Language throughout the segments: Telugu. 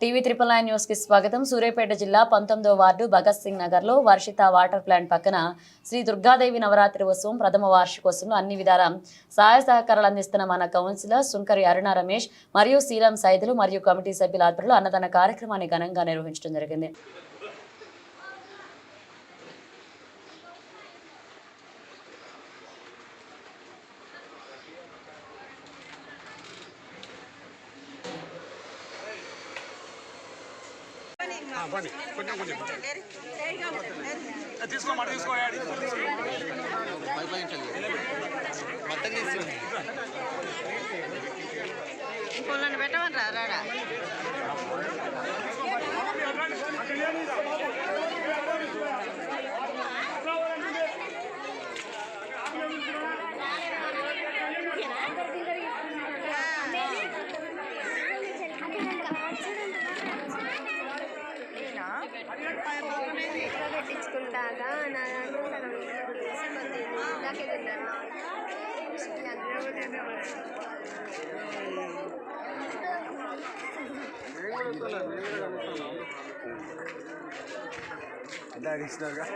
టీవీ త్రిపుల్ నైన్ న్యూస్కి స్వాగతం. సూర్యాపేట జిల్లా పంతొమ్మిదో వార్డు భగత్ సింగ్ నగర్లో వర్షిత వాటర్ ప్లాంట్ పక్కన శ్రీ దుర్గాదేవి నవరాత్రి ఉత్సవం ప్రథమ వార్షికోత్సవంలో అన్ని విధాల సహాయ సహకారాలు అందిస్తున్న మన కౌన్సిలర్ సుంకరి అరుణ రమేష్ మరియు శ్రీరామ్ సైదులు మరియు కమిటీ సభ్యుల ఆధ్వర్యంలో అన్నదాన కార్యక్రమాన్ని ఘనంగా నిర్వహించడం జరిగింది. పండి కొంచెం కొంచెం. తీసుకో మాట తీసుకో యాడి. పెట్టమని రా రాడా? పెట్టించుకుంటాగా నా దాంట్లో సగం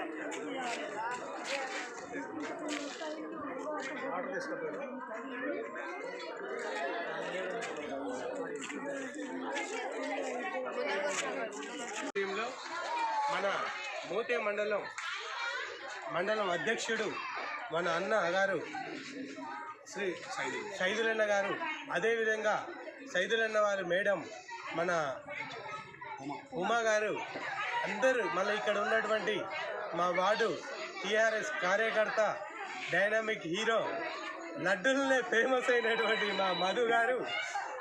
ఇంట్లో మన మూతే మండలం మండలం అధ్యక్షుడు మన అన్న గారు శ్రీ సైదులన్న గారు. అదేవిధంగా సైదులన్న వారి మేడం మన ఉమా గారు. అందరూ మళ్ళీ ఇక్కడ ఉన్నటువంటి మా వార్డు టీఆర్ఎస్ కార్యకర్త డైనామిక్ హీరో లడ్డులనే ఫేమస్ అయినటువంటి మా మధు గారు.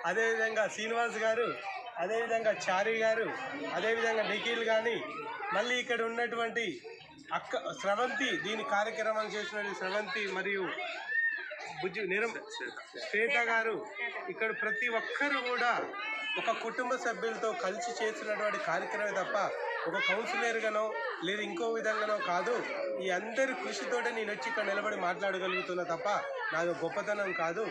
అదేవిధంగా శ్రీనివాస్ గారు అదేవిధంగా చారి గారు అదేవిధంగా నిఖిల్ కానీ మళ్ళీ ఇక్కడ ఉన్నటువంటి అక్క స్రవంతి దీని కార్యక్రమం చేసినటువంటి స్రవంతి మరియు బుజ్జి నిరం శ్వేత గారు ఇక్కడ ప్రతి ఒక్కరు కూడా ఒక కుటుంబ సభ్యులతో కలిసి చేస్తున్నటువంటి కార్యక్రమే తప్ప ఒక కౌన్సిలర్గానో లేదా ఇంకో విధంగానో కాదు. ఈ అందరి కృషితోటే నేను వచ్చి ఇక్కడ నిలబడి మాట్లాడగలుగుతున్నా తప్ప నాది గొప్పతనం కాదు.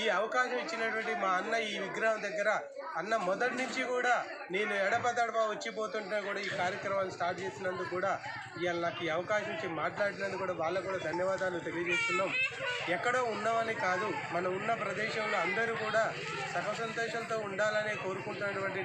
ఈ అవకాశం ఇచ్చినటువంటి మా అన్న ఈ విగ్రహం దగ్గర అన్న మొదటి నుంచి కూడా నేను ఎడపదడప వచ్చిపోతుంటే కూడా ఈ కార్యక్రమాన్ని స్టార్ట్ చేసినందుకు కూడా ఇవాళ నాకు ఈ అవకాశం ఇచ్చి మాట్లాడినందుకు కూడా వాళ్ళకు కూడా ధన్యవాదాలు తెలియజేస్తున్నాం. ఎక్కడో ఉన్నామని కాదు మనం ఉన్న ప్రదేశంలో అందరూ కూడా సహ సంతోషాలతో ఉండాలని కోరుకుంటున్నటువంటి